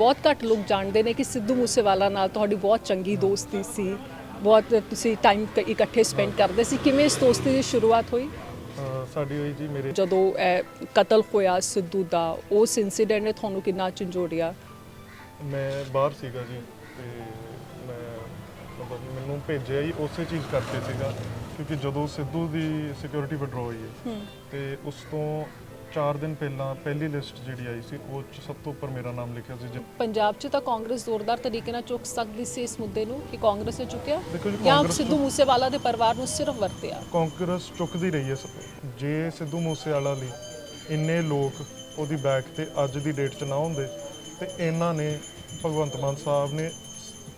ਬਹੁਤ ਘੱਟ ਲੋਕ ਜਾਣਦੇ ਨੇ ਕਿ ਸਿੱਧੂ ਮੂਸੇਵਾਲਾ ਨਾਲ ਤੁਹਾਡੀ ਬਹੁਤ ਚੰਗੀ ਦੋਸਤੀ ਸੀ। ਬਹੁਤ ਤੁਸੀਂ ਟਾਈਮ ਇਕੱਠੇ ਸਪੈਂਡ ਕਰਦੇ ਸੀ। ਕਿਵੇਂ ਇਸ ਦੋਸਤੀ ਦੀ ਸ਼ੁਰੂਆਤ ਹੋਈ? ਸਾਡੀ ਹੋਈ ਜੀ ਮੇਰੇ ਜਦੋਂ ਇਹ ਕਤਲ ਹੋਇਆ ਸਿੱਧੂ ਦਾ ਉਸ ਇਨਸੀਡੈਂਟ ਨੇ ਤੁਹਾਨੂੰ ਕਿੰਨਾ ਝੰਜੋੜਿਆ? ਮੈਂ ਬਾਹਰ ਸੀਗਾ ਜੀ ਤੇ ਮੈਂ ਮਤਲਬ ਮੈਨੂੰ ਭੇਜਿਆ ਹੀ ਉਸੇ ਚੀਜ਼ ਕਰਕੇ ਸੀਗਾ ਕਿਉਂਕਿ ਜਦੋਂ ਸਿੱਧੂ ਦੀ ਸਿਕਿਉਰਿਟੀ ਵਿਡਰੋ ਹੋਈ ਹੈ। ਤੇ ਉਸ ਤੋਂ 4 ਦਿਨ ਪਹਿਲਾਂ ਪਹਿਲੀ ਲਿਸਟ ਜਿਹੜੀ ਆਈ ਸੀ ਉਹ 'ਚ ਸਭ ਤੋਂ ਉੱਪਰ ਮੇਰਾ ਨਾਮ ਲਿਖਿਆ ਸੀ ਜਿ- ਪੰਜਾਬ 'ਚ ਤਾਂ ਕਾਂਗਰਸ ਜ਼ੋਰਦਾਰ ਤਰੀਕੇ ਨਾਲ ਚੁੱਕ ਸਕਦੀ ਸੀ ਇਸ ਮੁੱਦੇ ਨੂੰ ਕਿ ਕਾਂਗਰਸ ਨੇ ਚੁੱਕਿਆ ਦੇਖੋ ਜੀ, ਜਾਂ ਕਾਂਗਰਸ ਸਿੱਧੂ ਮੂਸੇਵਾਲਾ ਦੇ ਪਰਿਵਾਰ ਨੂੰ ਸਿਰਫ ਵਰਤਿਆ? ਕਾਂਗਰਸ ਚੁੱਕਦੀ ਰਹੀ ਹੈ ਸ- ਜੇ ਸਿੱਧੂ ਮੂਸੇਵਾਲਾ ਲਈ ਇੰਨੇ ਲੋਕ ਉਹਦੀ ਬੈਕ ਤੇ ਅੱਜ ਦੀ ਡੇਟ 'ਚ ਨਾ ਹੁੰਦੇ ਤੇ ਇਹਨਾਂ ਨੇ ਭਗਵੰਤ ਮਾਨ ਸਾਹਿਬ ਨੇ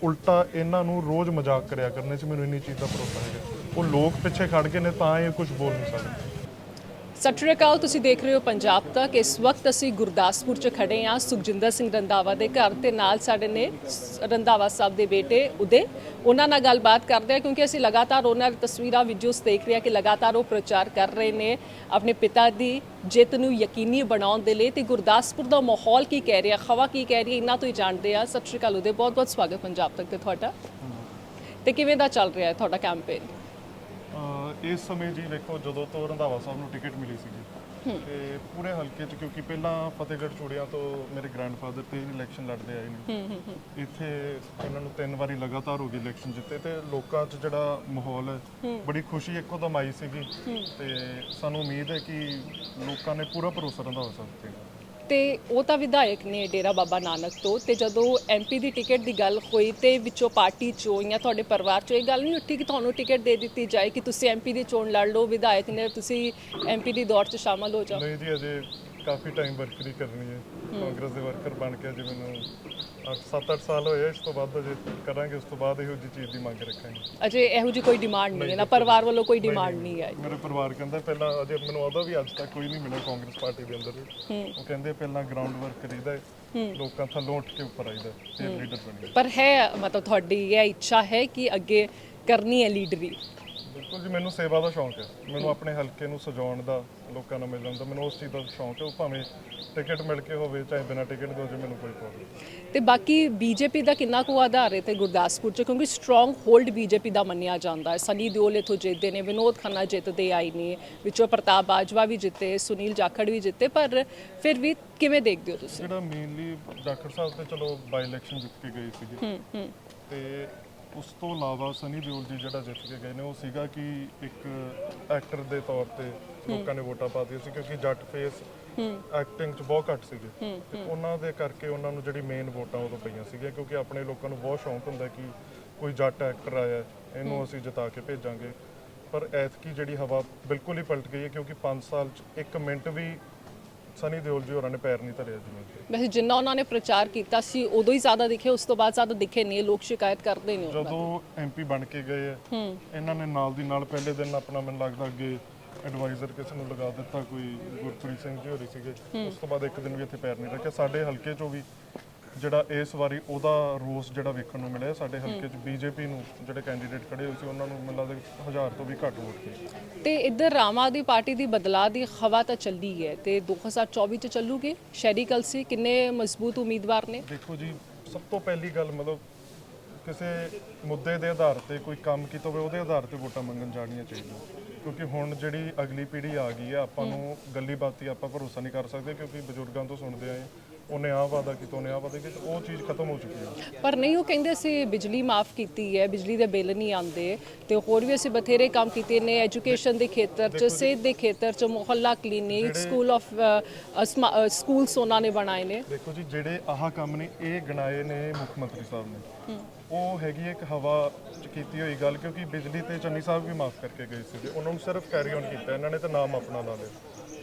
ਉਲਟਾ ਇਹਨਾਂ ਨੂੰ ਰੋਜ਼ ਮਜ਼ਾਕ ਕਰਿਆ ਕਰਨੇ ਸੀ ਮੈਨੂੰ ਇੰਨੀ ਚੀਜ਼ ਦਾ ਭਰੋਸਾ ਹੈਗਾ। ਉਹ ਲੋਕ ਪਿੱਛੇ ਖੜ ਕੇ ਨੇ ਤਾਂ ਇਹ ਕੁਝ ਬੋਲ ਨਹੀਂ ਸਕਦੇ। ਸਤਿ ਸ਼੍ਰੀ ਅਕਾਲ, ਤੁਸੀਂ ਦੇਖ ਰਹੇ ਹੋ ਪੰਜਾਬ ਤੱਕ। ਇਸ ਵਕਤ ਅਸੀਂ ਗੁਰਦਾਸਪੁਰ 'ਚ ਖੜੇ ਹਾਂ। ਸੁਖਜਿੰਦਰ ਸਿੰਘ ਰੰਧਾਵਾ ਦੇ ਘਰ ਤੇ ਨਾਲ ਸਾਡੇ ਨੇ ਸ- ਰੰਧਾਵਾ ਸਾਹਿਬ ਦੇ ਬੇਟੇ ਉਦੇ। ਉਹਨਾਂ ਨਾਲ ਗੱਲਬਾਤ ਕਰਦੇ ਹਾਂ ਕਿਉਂਕਿ ਅਸੀਂ ਲਗਾਤਾਰ ਉਹਨਾਂ ਦੀ ਤਸਵੀਰਾਂ ਵੀਡੀਓਸ ਦੇਖ ਰਹੇ ਹਾਂ ਕਿ ਲਗਾਤਾਰ ਉਹ ਪ੍ਰਚਾਰ ਕਰ ਰਹੇ ਨੇ ਆਪਣੇ ਪਿਤਾ ਦੀ ਜਿੱਤ ਨੂੰ ਯਕੀਨੀ ਬਣਾਉਣ ਦੇ ਲਈ। ਤੇ ਗੁਰਦਾਸਪੁਰ ਦਾ ਮਾਹੌਲ ਕੀ ਕਹਿ ਰਿਹਾ ਖਵਾ ਕੀ ਕਹਿ ਰਹੀ ਹੈ ਇਹਨਾਂ ਤੋਂ ਹੀ ਜਾਣਦੇ ਆ ਸਤਿ ਸ਼੍ਰੀ ਅਕਾਲ ਉਦੇ ਬਹੁਤ ਬਹੁਤ ਸਵਾਗਤ ਪੰਜਾਬ ਤੱਕ ਤੇ ਤੁਹਾਡਾ। ਤੇ ਕਿਵੇਂ ਦਾ ਚੱਲ ਰਿਹਾ ਹੈ ਤੁਹਾਡਾ ਕੈਂਪੇਨ ਇਸ ਸਮੇਂ ਜੀ ਦੇਖੋ ਜਦੋਂ ਤੋਂ ਰੰਧਾਵਾ ਸਾਹਿਬ ਨੂੰ ਟਿਕਟ ਮਿਲੀ ਸੀਗੀ ਤੇ ਪੂਰੇ ਹਲਕੇ 'ਚ ਕਿਉਂਕਿ ਪਹਿਲਾਂ ਫਤਿਹਗੜ੍ਹ ਚੂੜੀਆਂ ਤੋਂ ਮੇਰੇ ਗ੍ਰੈਂਡਫਾਦਰ ਤੇ ਇਲੈਕਸ਼ਨ ਲੜਦੇ ਆਏ ਨੇ। ਇੱਥੇ ਇਹਨਾਂ ਨੂੰ ਤਿੰਨ ਵਾਰੀ ਲਗਾਤਾਰ ਹੋ ਗਈ ਇਲੈਕਸ਼ਨ ਜਿੱਤੇ ਤੇ ਲੋਕਾਂ 'ਚ ਜਿਹੜਾ ਮਾਹੌਲ ਹੈ ਬੜੀ ਖੁਸ਼ੀ ਇੱਕੋ ਦਮ ਆਈ ਸੀਗੀ। ਤੇ ਸਾਨੂੰ ਉਮੀਦ ਹੈ ਕਿ ਲੋਕਾਂ ਨੇ ਪੂਰਾ ਭਰੋਸਾ ਰੰਧਾਵਾ ਸਾਹਿਬ ਤੇ। ਤੇ ਉਹ ਤਾਂ ਵਿਧਾਇਕ ਨੇ ਡੇਰਾ ਬਾਬਾ ਨਾਨਕ ਤੋਂ ਤੇ ਜਦੋਂ ਐਮਪੀ ਦੀ ਟਿਕਟ ਦੀ ਗੱਲ ਹੋਈ ਤੇ ਵਿੱਚੋਂ ਪਾਰਟੀ ਚੋਂ ਜਾਂ ਤੁਹਾਡੇ ਪਰਿਵਾਰ ਚੋਂ ਇਹ ਗੱਲ ਨਹੀਂ ਉੱਠੀ ਕਿ ਤੁਹਾਨੂੰ ਟਿਕਟ ਦੇ ਦਿੱਤੀ ਜਾਏ ਕਿ ਤੁਸੀਂ ਐਮਪੀ ਦੀ ਚੋਣ ਲੜ ਲਓ, ਵਿਧਾਇਕ ਨੇ ਤੁਸੀਂ ਐਮਪੀ ਦੀ ਦੌੜ 'ਚ ਸ਼ਾਮਲ ਹੋ ਜਾਓ? ਨਹੀਂ ਜੀ, ਅਜੇ ਕਾਫੀ ਟਾਈਮ ਵਰਕਰੀ ਕਰਨੀ ਹੈ। ਕਾਂਗਰਸ ਦੇ ਵਰਕਰ ਬਣ ਕੇ ਅਜੇ ਮੈਨੂੰ 7-8 ਸਾਲ ਹੋਏ ਇਸ ਤੋਂ ਬਾਅਦ ਅਜੇ ਕਰਾਂਗੇ ਉਸ ਤੋਂ ਬਾਅਦ ਇਹੋ ਜਿਹੀ ਚੀਜ਼ ਦੀ ਮੰਗ ਰੱਖਾਂਗੇ। ਅਜੇ ਇਹੋ ਜੀ ਕੋਈ ਡਿਮਾਂਡ ਨਹੀਂ ਹੈ ਨਾ ਪਰਿਵਾਰ ਵੱਲੋਂ ਕੋਈ ਡਿਮਾਂਡ ਨਹੀਂ। ਹੈ। ਮੇਰੇ ਪਰਿਵਾਰ ਕਹਿੰਦਾ ਪਹਿਲਾਂ ਅਜੇ ਮੈਨੂੰ ਉਹਦਾ ਵੀ ਅੱਜ ਤੱਕ ਕੋਈ ਨਹੀਂ ਮਿਲਿਆ ਕਾਂਗਰਸ ਪਾਰਟੀ ਦੇ ਅੰਦਰ। ਉਹ ਕਹਿੰਦੇ ਪਹਿਲਾਂ ਗਰਾਊਂਡ ਵਰਕ ਕਰੀਦਾ ਲੋਕਾਂ ਥੱਲੋਂ ਉੱਠ ਕੇ ਉੱਪਰ ਆਈਦਾ ਫਿਰ ਲੀਡਰ ਬਣੀਦਾ ਪਰ ਹੈ ਮਤਲਬ ਤੁਹਾਡੀ ਇਹ ਇੱਛਾ ਹੈ ਕਿ ਅੱਗੇ ਕਰਨੀ ਹੈ ਲੀਡਰੀ ਬਿਲਕੁਲ ਜੀ ਮੈਨੂੰ ਸੇਵਾ ਦਾ ਸ਼ੌਂਕ ਹੈ। ਮੈਨੂੰ ਆਪਣੇ ਹਲਕੇ ਨੂੰ ਸਜਾਉਣ ਦਾ ਲੋਕਾਂ ਨਾਲ ਮਿਲਣ ਦਾ ਮੈਨੂੰ ਉਸ ਚੀਜ਼ ਦਾ ਸ਼ੌਂਕ ਹੈ। ਉਹ ਭਾਵੇਂ ਟਿਕਟ ਮਿਲ ਕੇ ਹੋਵੇ ਚਾਹੇ ਬਿਨਾਂ ਟਿਕਟ ਦੇ ਹੋ ਜਾਵੇ ਮੈਨੂੰ ਕੋਈ ਪ੍ਰੋਬਲਮ ਤੇ ਬਾਕੀ ਬੀਜੇਪੀ ਦਾ ਕਿੰਨਾ ਕੁ ਆਧਾਰਿਤ ਹੈ ਗੁਰਦਾਸਪੁਰ ਚ? ਕਿਉਂਕਿ ਸਟਰੋਂਗ ਹੋਲਡ ਬੀਜੇਪੀ ਦਾ ਮੰਨਿਆ ਜਾਂਦਾ ਹੈ। ਸਨੀ ਦਿਓਲ ਇਥੋਂ ਜਿੱਤਦੇ ਨੇ ਵਿਨੋਦ ਖੰਨਾ ਜਿੱਤਦੇ ਆਈ ਨੇ ਵਿੱਚੋਂ ਪ੍ਰਤਾਪ ਬਾਜਵਾ ਵੀ ਜਿੱਤੇ ਸੁਨੀਲ ਜਾਖੜ ਵੀ ਜਿੱਤੇ ਪਰ ਫਿਰ ਵੀ ਕਿਵੇਂ ਦੇਖਦੇ ਹੋ ਤੁਸੀਂ? ਜਿਹੜਾ ਮੇਨਲੀ ਡਾਕਟਰ ਸਾਹਿਬ ਤੇ ਚਲੋ ਬਾਈ ਇਲੈਕਸ਼ਨ ਜਿੱਤ ਕੇ ਗਏ ਸੀਗੇ। ਤੇ ਉਸ ਤੋਂ ਇਲਾਵਾ ਸਨੀ ਦਿਓਲ ਜੀ ਜਿਹੜਾ ਜਿੱਤ ਕੇ ਗਏ ਨੇ ਉਹ ਸੀਗਾ ਕਿ ਇੱਕ ਐਕਟਰ ਦੇ ਤੌਰ ਤੇ ਲੋਕਾਂ ਨੇ ਵੋਟਾਂ ਪਾਤੀਆਂ ਸੀ ਕਿਉਂਕਿ ਜੱਟ ਫੇਸ ਐਕਟਿੰਗ 'ਚ ਬਹੁਤ ਘੱਟ ਸੀਗੇ। ਤੇ ਉਹਨਾਂ ਦੇ ਕਰਕੇ ਉਹਨਾਂ ਨੂੰ ਜਿਹੜੀ ਮੇਨ ਵੋਟਾਂ ਉਦੋਂ ਪਈਆਂ ਸੀਗੀਆਂ ਕਿਉਂਕਿ ਆਪਣੇ ਲੋਕਾਂ ਨੂੰ ਬਹੁਤ ਸ਼ੌਂਕ ਹੁੰਦਾ ਕਿ ਕੋਈ ਜੱਟ ਐਕਟਰ ਆਇਆ ਇਹਨੂੰ ਅਸੀਂ ਜਿਤਾ ਕੇ ਭੇਜਾਂਗੇ। ਪਰ ਐਤਕੀ ਜਿਹੜੀ ਹਵਾ ਬਿਲਕੁਲ ਹੀ ਪਲਟ ਗਈ ਹੈ ਕਿਉਂਕਿ 5 ਸਾਲ 'ਚ ਇੱਕ ਮਿੰਟ ਵੀ ਸਨੀ ਦਿਓਲ ਜੀ ਹੋਰਾਂ ਨੇ ਪੈਰ ਨਹੀਂ ਧਰਿਆ ਜ਼ਮੀਨ ਤੇ। ਵੈਸੇ ਜਿੰਨਾ ਉਹਨਾਂ ਨੇ ਪ੍ਰਚਾਰ ਕੀਤਾ ਸੀ ਉਦੋਂ ਹੀ ਜ਼ਿਆਦਾ ਦਿਖੇ ਉਸ ਤੋਂ ਬਾਅਦ ਜ਼ਿਆਦਾ ਦਿਖੇ ਨਹੀਂ ਲੋਕ ਸ਼ਿਕਾਇਤ ਕਰਦੇ ਨੇ ਉਹਨਾਂ ਦੀ। ਜਦੋਂ ਐਮਪੀ ਬਣ ਕੇ ਗਏ ਆ ਇਹਨਾਂ ਨੇ ਨਾਲ ਦੀ ਨਾਲ ਪਹਿਲੇ ਦਿਨ ਆਪਣਾ ਮੈਨੂੰ ਲੱਗਦਾ ਅੱਗੇ ਐਡਵਾਈਜ਼ਰ ਕਿਸੇ ਨੂੰ ਲਗਾ ਦਿੱਤਾ ਕੋਈ ਗੁਰਪ੍ਰੀਤ ਸਿੰਘ ਜੀ ਹੋਰੀ ਸੀਗੇ। ਉਸ ਤੋਂ ਬਾਅਦ ਇੱਕ ਦਿਨ ਵੀ ਇੱਥੇ ਪੈਰ ਨਹੀਂ ਰੱਖਿਆ। ਸਾਡੇ ਹਲਕੇ ਚੋਂ ਵੀ ਜਿਹੜਾ ਇਸ ਵਾਰੀ ਉਹਦਾ ਰੋਸ ਜਿਹੜਾ ਵੇਖਣ ਨੂੰ ਮਿਲਿਆ ਸਾਡੇ ਹਲਕੇ 'ਚ ਬੀਜੇਪੀ ਨੂੰ ਜਿਹੜੇ ਕੈਂਡੀਡੇਟ ਖੜੇ ਹੋਏ ਸੀ ਉਹਨਾਂ ਨੂੰ ਮੈਨੂੰ ਲੱਗਦਾ ਹਜ਼ਾਰ ਤੋਂ ਵੀ ਘੱਟ ਵੋਟ ਪਈ ਤੇ ਇੱਧਰ ਆਮ ਆਦਮੀ ਪਾਰਟੀ ਦੀ ਬਦਲਾਅ ਦੀ ਹਵਾ ਤਾਂ ਚੱਲੀ ਹੈ ਤੇ 2024 ਚ ਚੱਲੂਗੇ। ਸ਼ਹਿਰੀ ਕਲਸੀ ਕਿੰਨੇ ਮਜ਼ਬੂਤ ਉਮੀਦਵਾਰ ਨੇ? ਦੇਖੋ ਜੀ ਸਭ ਤੋਂ ਪਹਿਲੀ ਗੱਲ ਮਤਲਬ ਕਿਸੇ ਮੁੱਦੇ ਦੇ ਆਧਾਰ ਤੇ ਕੋਈ ਕੰਮ ਕੀਤਾ ਹੋਵੇ ਉਹਦੇ ਆਧਾਰ ਤੇ ਵੋਟਾਂ ਮੰਗਣ ਜਾਣੀਆਂ ਚਾਹੀਦੀਆਂ। ਕਿਉਂਕਿ ਹੁਣ ਜਿਹੜੀ ਅਗਲੀ ਪੀੜ੍ਹੀ ਆ ਗਈ ਹੈ ਆਪਾਂ ਨੂੰ ਗੱਲੀ ਬਾਤੀ ਆਪਾਂ ਭਰੋਸਾ ਨਹੀਂ ਕਰ ਸਕਦੇ ਕਿਉਂਕਿ ਬਜ਼ੁਰਗਾਂ ਤੋਂ ਸੁਣਦੇ ਆਏ ਉਹਨੇ ਆਹ ਵਾਦਾ ਕੀਤਾ ਉਹਨੇ ਆਹ ਵਾਦਾ ਕੀਤਾ ਉਹ ਚੀਜ਼ ਖਤਮ ਹੋ ਚੁੱਕੀ ਹੈ। ਪਰ ਨਹੀਂ ਉਹ ਕਹਿੰਦੇ ਅਸੀਂ ਬਿਜਲੀ ਮਾਫ ਕੀਤੀ ਹੈ ਬਿਜਲੀ ਦੇ ਬਿੱਲ ਨਹੀਂ ਆਉਂਦੇ ਤੇ ਹੋਰ ਵੀ ਅਸੀਂ ਬਥੇਰੇ ਕੰਮ ਕੀਤੇ ਨੇ ਐਜੂਕੇਸ਼ਨ ਦੇ ਖੇਤਰ 'ਚ ਸਿਹਤ ਦੇ ਖੇਤਰ 'ਚ ਮੁਹੱਲਾ ਕਲੀਨਿਕ ਸਕੂਲ ਆਫ ਸਕੂਲਸ ਉਹਨਾਂ ਨੇ ਬਣਾਏ ਨੇ। ਦੇਖੋ ਜੀ ਜਿਹੜੇ ਆਹ ਕੰਮ ਨੇ ਇਹ ਗਣਾਏ ਨੇ ਮੁੱਖ ਮੰਤਰੀ ਸਾਹਿਬ ਨੇ। ਉਹ ਹੈਗੀ ਇੱਕ ਹਵਾ ਚ ਕੀਤੀ ਹੋਈ ਗੱਲ ਕਿਉਂਕਿ ਬਿਜਲੀ ਤੇ ਚੰਨੀ ਸਾਹਿਬ ਵੀ ਮਾਫ ਕਰਕੇ ਗਏ ਸੀ ਉਹਨਾਂ ਨੂੰ ਸਿਰਫ ਕੈਰੀ ਔਨ ਕੀਤਾ ਇਹਨਾਂ ਨੇ ਤਾਂ ਨਾਮ ਆਪਣਾ ਲਾ ਲਿਆ।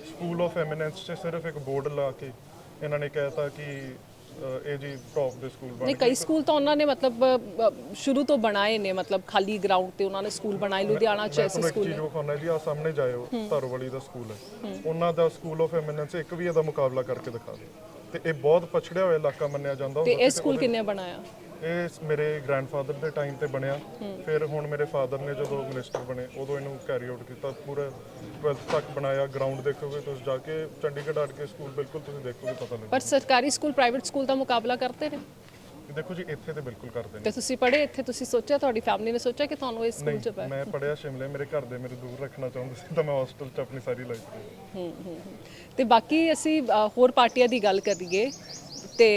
ਸਕੂਲ ਆਫ ਐਮੀਨੈਂਸ 'ਚ ਸਿਰਫ ਇੱਕ ਬੋਰਡ ਲਾ ਕੇ ਇਹਨਾਂ ਨੇ ਕਹਿਤਾ ਕਿ ਇਹ ਜੀ ਟੌਪ ਦੇ ਸਕੂਲ ਬਣ ਨਹੀਂ ਕਈ ਸਕੂਲ ਤਾਂ ਉਹਨਾਂ ਨੇ ਮਤਲਬ ਅ, ਸ਼ੁਰੂ ਤੋਂ ਬਣਾਏ ਨੇ ਮਤਲਬ ਖਾਲੀ ਗਰਾਊਂਡ ਤੇ ਉਹਨਾਂ ਨੇ ਸਕੂਲ ਬਣਾਏ ਲੁਧਿਆਣਾ ਚ ਐਸੇ ਸਕੂਲ ਚੀਜ਼ ਵਿਖਾਉਣਾ ਜੀ ਆ ਸਾਹਮਣੇ ਜਾਇਓ ਧਰੋਵਾਲੀ ਦਾ ਸਕੂਲ ਹੈ। ਉਹਨਾਂ ਦਾ ਸਕੂਲ ਆਫ ਐਮੀਨੈਂਸ ਇੱਕ ਵੀ ਇਹਦਾ ਮੁਕਾਬਲਾ ਕਰਕੇ ਦਿਖਾ ਦਿਓ। ਤੇ ਇਹ ਬਹੁਤ ਪਛੜਿਆ ਹੋਇਆ ਇਲਾਕਾ ਮੰਨਿਆ ਜਾਂਦਾ ਤੇ ਇਹ ਸਕੂਲ ਕਿੰਨੇ ਬਣਾਇਆ? ਇਹ ਮੇਰੇ ਗ੍ਰੈਂਡਫਾਦਰ ਦੇ ਟਾਈਮ ਤੇ ਬਣਿਆ। ਫਿਰ ਹੁਣ ਮੇਰੇ ਫਾਦਰ ਨੇ ਜਦੋਂ ਮਿਨਿਸਟਰ ਬਣੇ ਉਦੋਂ ਇਹਨੂੰ ਕੈਰੀ ਆਊਟ ਕੀਤਾ। ਪੂਰਾ 12th ਤੱਕ ਬਣਾਇਆ ਗਰਾਊਂਡ ਦੇਖੋਗੇ ਤੁਸੀਂ ਜਾ ਕੇ ਚੰਡੀਗੜ੍ਹ ਆੜ ਕੇ ਸਕੂਲ ਬਿਲਕੁਲ ਤੁਸੀਂ ਦੇਖੋਗੇ ਪਤਾ ਲੱਗੇਗਾ। ਪਰ ਸਰਕਾਰੀ ਸਕੂਲ ਪ੍ਰਾਈਵੇਟ ਸਕੂਲ ਦਾ ਮੁਕਾਬਲਾ ਕਰਦੇ ਨੇ? ਦੇਖੋ ਜੀ ਇੱਥੇ ਤੇ ਬਿਲਕੁਲ ਕਰਦੇ ਨੇ। ਤੇ ਤੁਸੀਂ ਪੜ੍ਹੇ ਇੱਥੇ ਤੁਸੀਂ ਸੋਚਿਆ ਤੁਹਾਡੀ ਫੈਮਿਲੀ ਨੇ ਸੋਚਿਆ ਕਿ ਤੁਹਾਨੂੰ ਇਸ ਸਕੂਲ 'ਚ ਨਹੀਂ ਪੈ ਮੈਂ ਪੜਿਆ ਸ਼ਿਮਲੇ ਮੇਰੇ ਘਰ ਦੇ ਮੇਰੇ ਦੂਰ ਰੱਖਣਾ ਚਾਹੁੰਦੇ ਸੀ ਤਾਂ ਮੈਂ ਹੋਸਟਲ 'ਚ ਆਪਣੀ ਸਾਰੀ ਲਾਈਫ ਰਹੀ ਤੇ ਬਾਕੀ ਅਸੀਂ ਹੋਰ ਪਾਰਟੀਆਂ ਦੀ ਗੱਲ ਕਰੀਏ ਤੇ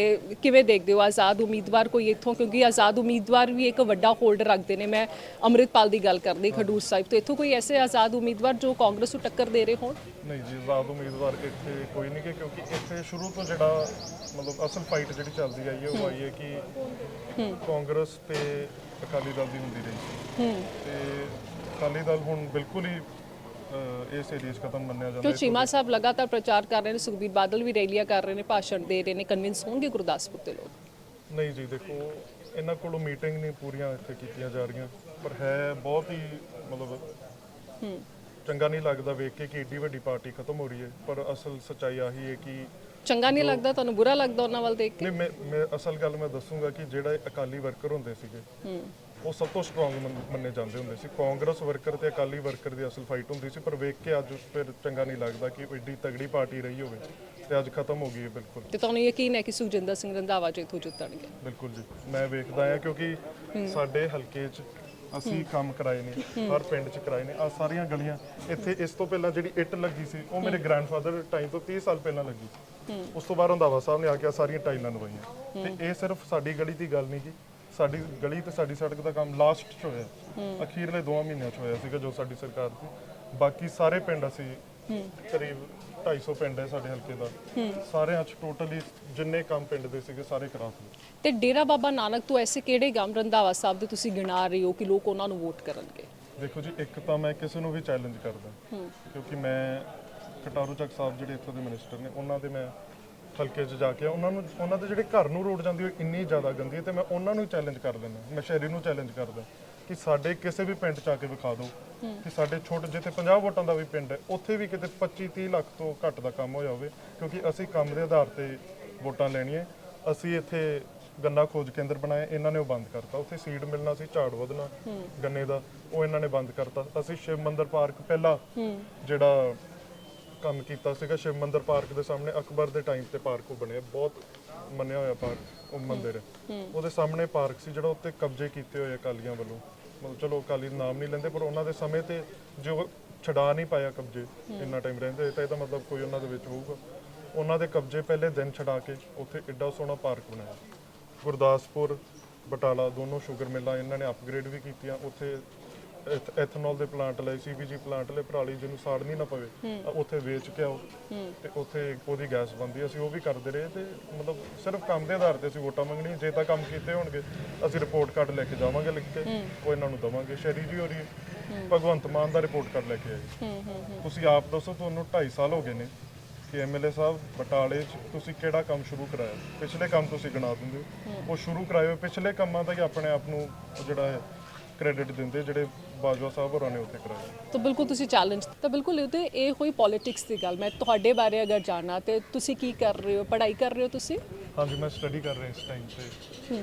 ਕਿਵੇਂ ਦੇਖਦੇ ਹੋ ਆਜ਼ਾਦ ਉਮੀਦਵਾਰ ਕੋਈ ਇੱਥੋਂ? ਕਿਉਂਕਿ ਆਜ਼ਾਦ ਉਮੀਦਵਾਰ ਵੀ ਇੱਕ ਵੱਡਾ ਹੋਲਡ ਰੱਖਦੇ ਨੇ। ਮੈਂ ਅੰਮ੍ਰਿਤਪਾਲ ਦੀ ਗੱਲ ਕਰਦੀ ਖਡੂਰ ਸਾਹਿਬ ਤੋਂ। ਇੱਥੋਂ ਕੋਈ ਐਸੇ ਆਜ਼ਾਦ ਉਮੀਦਵਾਰ ਜੋ ਕਾਂਗਰਸ ਨੂੰ ਟੱਕਰ ਦੇ ਰਹੇ ਹੋਣ? ਨਹੀਂ ਜੀ ਆਜ਼ਾਦ ਉਮੀਦਵਾਰ ਇੱਥੇ ਕੋਈ ਨਹੀਂ ਕਿ ਕਿਉਂਕਿ ਇੱਥੇ ਸ਼ੁਰੂ ਤੋਂ ਜਿਹੜਾ ਮਤਲਬ ਅਸਲ ਫਾਈਟ ਜਿਹੜੀ ਚੱਲਦੀ ਆਈ ਹੈ ਉਹ ਆਈ ਹੈ ਕਿ ਕਾਂਗਰਸ ਤੇ ਅਕਾਲੀ ਦਲ ਦੀ ਹੁੰਦੀ ਰਹੀ ਤੇ ਅਕਾਲੀ ਦਲ ਹੁਣ ਬਿਲਕੁਲ ਹੀ ਇਸ ਏਰੀਆ 'ਚ ਖਤਮ ਮੰਨਿਆ ਜਾਂਦਾ ਕਿਉਂ ਹੈ। ਚੀਮਾ ਸਾਹਿਬ ਲਗਾਤਾਰ ਪ੍ਰਚਾਰ ਕਰ ਰਹੇ ਨੇ ਸੁਖਬੀਰ ਬਾਦਲ ਵੀ ਰੈਲੀਆਂ ਕਰ ਰਹੇ ਨੇ ਭਾਸ਼ਣ ਦੇ ਰਹੇ ਨੇ ਕਨਵਿੰਸ ਹੋਣਗੇ ਗੁਰਦਾਸਪੁਰ ਦੇ ਲੋਕ? ਨਹੀਂ ਜੀ ਦੇਖੋ ਇਹਨਾਂ ਕੋਲੋਂ ਮੀਟਿੰਗ ਨਹੀਂ ਪੂਰੀਆਂ ਇੱਥੇ ਕੀਤੀਆਂ ਜਾ ਰਹੀਆਂ ਪਰ ਹੈ ਬਹੁਤ ਹੀ ਮਤਲਬ ਚੰਗਾ ਨਹੀਂ ਲੱਗਦਾ ਵੇਖ ਕੇ ਕਿ ਏਡੀ ਵੱਡੀ ਪਾਰਟੀ ਖਤਮ ਹੋ ਰਹੀ ਹੈ ਪਰ ਅਸਲ ਸੱਚਾਈ ਆਹੀ ਹੈ ਕਿ ਚੰਗਾ ਨਹੀਂ ਲੱਗਦਾ ਤੁਹਾਨੂੰ ਬੁਰਾ ਲੱਗਦਾ ਉਹਨਾਂ ਵੱਲ ਦੇਖ ਕੇ? ਨਹੀਂ ਮੈਂ ਅਸਲ ਗੱਲ ਮੈਂ ਦੱਸੂਗਾ ਕਿ ਜਿਹੜਾ ਅਕਾਲੀ ਵਰਕਰ ਹੁੰਦੇ ਸੀਗੇ ਉਹ ਸਭ ਤੋਂ ਸਟਰੋਂਗ ਮੰਨੇ ਜਾਂਦੇ ਹੁੰਦੇ ਸੀ। ਕਾਂਗਰਸ ਵਰਕਰ ਤੇ ਅਕਾਲੀ ਵਰਕਰ ਦੀ ਅਸਲ ਫਾਈਟ ਹੁੰਦੀ ਸੀ ਪਰ ਵੇਖ ਕੇ ਅੱਜ ਫਿਰ ਚੰਗਾ ਨਹੀਂ ਲੱਗਦਾ ਕਿ ਏਡੀ ਤਗੜੀ ਪਾਰਟੀ ਰਹੀ ਹੋਵੇ ਤੇ ਅੱਜ ਖਤਮ ਹੋ ਗਈ ਹੈ ਬਿਲਕੁਲ। ਤੇ ਤੁਹਾਨੂੰ ਯਕੀਨ ਹੈ ਕਿ ਸੁਖਜਿੰਦਰ ਸਿੰਘ ਰੰਧਾਵਾ ਜੀ ਇੱਥੋਂ ਜਿੱਤਣਗੇ? ਬਿਲਕੁਲ ਜੀ। ਮੈਂ ਵੇਖਦਾ ਆ ਕਿਉਂਕਿ ਸਾਡੇ ਹਲਕੇ 'ਚ ਅਸੀਂ ਕੰਮ ਕਰਾਏ ਨੇ ਹਰ ਪਿੰਡ 'ਚ ਕਰਾਏ ਨੇ। ਆ ਸਾਰੀਆਂ ਗਲੀਆਂ ਇੱਥੇ ਇਸ ਤੋਂ ਪਹਿਲਾਂ ਜਿਹੜੀ ਇੱਟ ਲੱਗੀ ਸੀ ਉਹ ਮੇਰੇ ਗ੍ਰੈਂਡਫਾਦਰ ਟਾਈਮ ਤੋਂ 30 ਸਾਲ ਪਹਿਲਾਂ ਲੱਗੀ ਉਸ ਤੋਂ ਬਾਅਦ ਰੰਧਾਵਾ ਸਾਹਿਬ ਨੇ ਆ ਕੇ ਸਾਰੀਆਂ ਟਾਈਲਾਂ ਲਵਾਈਆਂ। ਤੇ ਇਹ ਸਿਰਫ ਸਾਡੀ ਗਲੀ ਦੀ ਗੱਲ ਨਹੀਂ ਜੀ ਸਾਡੀ ਗਲੀ ਤੇ ਸਾਡੀ ਸੜਕ ਦਾ ਕੰਮ ਲਾਸਟ 'ਚ ਹੋਇਆ। ਅਖੀਰਲੇ 2 ਮਹੀਨਿਆਂ 'ਚ ਹੋਇਆ ਸੀਗਾ ਜੋ ਸਾਡੀ ਸਰਕਾਰ ਸੀ ਬਾਕੀ ਸਾਰੇ ਪਿੰਡ ਅਸੀਂ ਕਰੀਬ 250 ਪਿੰਡ ਹੈ ਸਾਡੇ ਹਲਕੇ ਦਾ। ਸਾਰਿਆਂ 'ਚ ਟੋਟਲੀ ਜਿੰਨੇ ਕੰਮ ਪਿੰਡ ਦੇ ਸੀਗੇ ਸਾਰੇ ਕਰਾ ਦਿੱਤੇ ਤੇ ਡੇਰਾ ਬਾਬਾ ਨਾਨਕ ਤੋਂ ਐਸੇ ਕਿਹੜੇ ਗਮ ਰੰਧਾਵਾ ਸਾਹਿਬ ਦੇ ਤੁਸੀਂ ਗਿਣਾ ਰਹੇ ਹੋ ਕਿ ਲੋਕ ਉਹਨਾਂ ਨੂੰ ਵੋਟ ਕਰਨਗੇ? ਦੇਖੋ ਜੀ ਇੱਕ ਤਾਂ ਮੈਂ ਕਿਸੇ ਨੂੰ ਵੀ ਚੈਲੰਜ ਕਰਦਾ। ਕਿਉਂਕਿ ਮੈਂ ਕਟਾਰੂ ਚੱਕ ਸਾਹਿਬ ਜਿਹੜੇ ਇੱਥੋਂ ਦੇ ਮਿਨਿਸਟਰ ਨੇ ਉਹਨਾਂ ਦੇ ਮੈਂ ਹਲਕੇ 'ਚ ਜਾ ਕੇ ਉਹਨਾਂ ਨੂੰ ਉਹਨਾਂ ਦੇ ਜਿਹੜੇ ਘਰ ਨੂੰ ਰੋਡ ਜਾਂਦੀ ਉਹ ਇੰਨੀ ਜ਼ਿਆਦਾ ਗੰਦੀ ਹੈ ਤੇ ਮੈਂ ਉਹਨਾਂ ਨੂੰ ਚੈਲੰਜ ਕਰ ਦਿੰਦਾ ਮੈਂ ਸ਼ਹਿਰੀ ਨੂੰ ਚੈਲੰਜ ਕਰਦਾ ਕਿ ਸਾਡੇ ਕਿਸੇ ਵੀ ਪਿੰਡ 'ਚ ਆ ਕੇ ਵਿਖਾ ਦਿਓ ਕਿ ਸਾਡੇ ਛੋਟੇ ਜਿੱਥੇ 50 ਵੋਟਾਂ ਦਾ ਵੀ ਪਿੰਡ ਹੈ ਉੱਥੇ ਵੀ ਕਿਤੇ 25 30 ਲੱਖ ਤੋਂ ਘੱਟ ਦਾ ਕੰਮ ਹੋਇਆ ਹੋਵੇ ਕਿਉਂਕਿ ਅਸੀਂ ਕੰਮ ਦੇ ਆਧਾਰ ਤੇ ਵੋਟਾਂ ਲੈਣੀਆਂ ਅਸੀਂ ਇੱਥੇ ਗੰਨਾ ਖੋਜ ਕੇਂਦਰ ਬਣਾਇਆ ਇਹਨਾਂ ਨੇ ਉਹ ਬੰਦ ਕਰਤਾ। ਉੱਥੇ ਸੀਡ ਮਿਲਣਾ ਸੀ ਝਾੜ ਵਧਣਾ ਗੰਨੇ ਦਾ ਉਹ ਇਹਨਾਂ ਨੇ ਬੰਦ ਕਰਤਾ। ਅਸੀਂ ਸ਼ਿਵ ਮੰਦਿਰ ਪਾਰਕ ਪਹਿਲਾ ਜਿਹੜਾ ਕੰਮ ਕੀਤਾ ਸੀਗਾ ਸ਼ਿਵ ਮੰਦਿਰ ਪਾਰਕ ਦੇ ਸਾਹਮਣੇ ਅਕਬਰ ਦੇ ਟਾਈਮ ਤੇ ਪਾਰਕ ਉਹ ਬਣਿਆ ਬਹੁਤ ਮੰਨਿਆ ਹੋਇਆ ਪਾਰਕ ਉਹ ਮੰਦਿਰ। ਉਹਦੇ ਸਾਹਮਣੇ ਪਾਰਕ ਸੀ ਜਿਹੜਾ ਉੱਤੇ ਕਬਜ਼ੇ ਕੀਤੇ ਹੋਏ ਅਕਾਲੀਆਂ ਵੱਲੋਂ। ਮਤਲਬ ਚਲੋ ਅਕਾਲੀ ਨਾਮ ਨਹੀਂ ਲੈਂਦੇ ਪਰ ਉਹਨਾਂ ਦੇ ਸਮੇਂ ਤੇ ਜੋ ਛਡਾ ਨਹੀਂ ਪਾਇਆ ਕਬਜ਼ੇ ਇੰਨਾ ਟਾਈਮ ਰਹਿੰਦੇ ਤਾਂ ਇਹਦਾ ਮਤਲਬ ਕੋਈ ਉਹਨਾਂ ਦੇ ਵਿੱਚ ਹੋਊਗਾ। ਉਹਨਾਂ ਦੇ ਕਬਜ਼ੇ ਪਹਿਲੇ ਦਿਨ ਛਡਾ ਕੇ ਉੱਥੇ ਐਡਾ ਸੋਹਣਾ ਪਾਰਕ ਬਣਾਇਆ। ਗੁਰਦਾਸਪੁਰ ਬਟਾਲਾ ਦੋਨੋਂ ਸ਼ੂਗਰ ਮਿੱਲਾਂ ਇਹਨਾਂ ਨੇ ਅਪਗ੍ਰੇਡ ਵੀ ਕੀਤੀਆਂ ਉੱਥੇ ਐਥ- ਐਥਨੋਲ ਦੇ ਪਲਾਂਟ ਲਏ ਸੀਬੀਜੀ ਪਲਾਂਟ ਲਏ ਪਰਾਲੀ ਜਿਹਨੂੰ ਸਾੜਨੀ ਨਾ ਪਵੇ ਉੱਥੇ ਵੇਚ ਕੇ ਆਓ। ਤੇ ਉੱਥੇ ਉਹਦੀ ਗੈਸ ਬੰਦੀ ਅਸੀਂ ਉਹ ਵੀ ਕਰਦੇ ਰਹੇ ਤੇ ਮਤਲਬ ਸਿਰਫ ਕੰਮ ਦੇ ਆਧਾਰ ਤੇ ਅਸੀਂ ਵੋਟਾਂ ਮੰਗਣੀ ਜੇ ਤਾਂ ਕੰਮ ਕੀਤੇ ਹੋਣਗੇ ਅਸੀਂ ਰਿਪੋਰਟ ਕਾਰਡ ਲੈ ਕੇ ਜਾਵਾਂਗੇ ਲਿਖ ਕੇ ਉਹ ਇਹਨਾਂ ਨੂੰ ਦਵਾਂਗੇ ਸ਼ਹਿਰੀ ਜੀ ਹੋਰੀ ਭਗਵੰਤ ਮਾਨ ਦਾ ਰਿਪੋਰਟ ਕਾਰਡ ਲੈ ਕੇ ਆਏ। ਤੁਸੀਂ ਆਪ ਦੱਸੋ ਤੁਹਾਨੂੰ 2.5 ਸਾਲ ਹੋ ਗਏ ਨੇ ਕਿ ਐਮਐਲਏ ਸਾਹਿਬ ਬਟਾਲੇ 'ਚ ਤੁਸੀਂ ਕਿਹੜਾ ਕੰਮ ਸ਼ੁਰੂ ਕਰਾਇਆ? ਪਿਛਲੇ ਕੰਮ ਤੁਸੀਂ ਗਿਣਾ ਦਿੰਦੇ ਹੋ। ਉਹ ਸ਼ੁਰੂ ਕਰਾਏ ਹੋਏ ਪਿਛਲੇ ਕੰਮਾਂ ਦਾ ਹੀ ਆਪਣੇ ਆਪ ਨੂੰ ਉਹ ਜਿਹੜਾ ਹੈ ਕ੍ਰੈਡਿਟ ਦਿੰਦੇ ਜਿਹੜੇ ਬਾਜਵਾ ਸਾਹਿਬ ਹੋਰਾਂ ਨੇ ਉੱਥੇ ਕਰਾਏ ਤਾਂ ਬਿਲਕੁਲ ਤੁਸੀਂ ਚੈਲੰਜ ਤਾਂ ਬਿਲਕੁਲ ਉਹਦੇ ਇਹ ਹੋਈ ਪੋਲਿਟਿਕਸ ਦੀ ਗੱਲ। ਮੈਂ ਤੁਹਾਡੇ ਬਾਰੇ ਅਗਰ ਜਾਣਾ ਤੇ ਤੁਸੀਂ ਕੀ ਕਰ ਰਹੇ ਹੋ? ਪੜ੍ਹਾਈ ਕਰ ਰਹੇ ਹੋ ਤੁਸੀਂ? ਹਾਂਜੀ ਮੈਂ ਸਟੱਡੀ ਕਰ ਰਿਹਾ ਇਸ ਟਾਈਮ ਤੇ।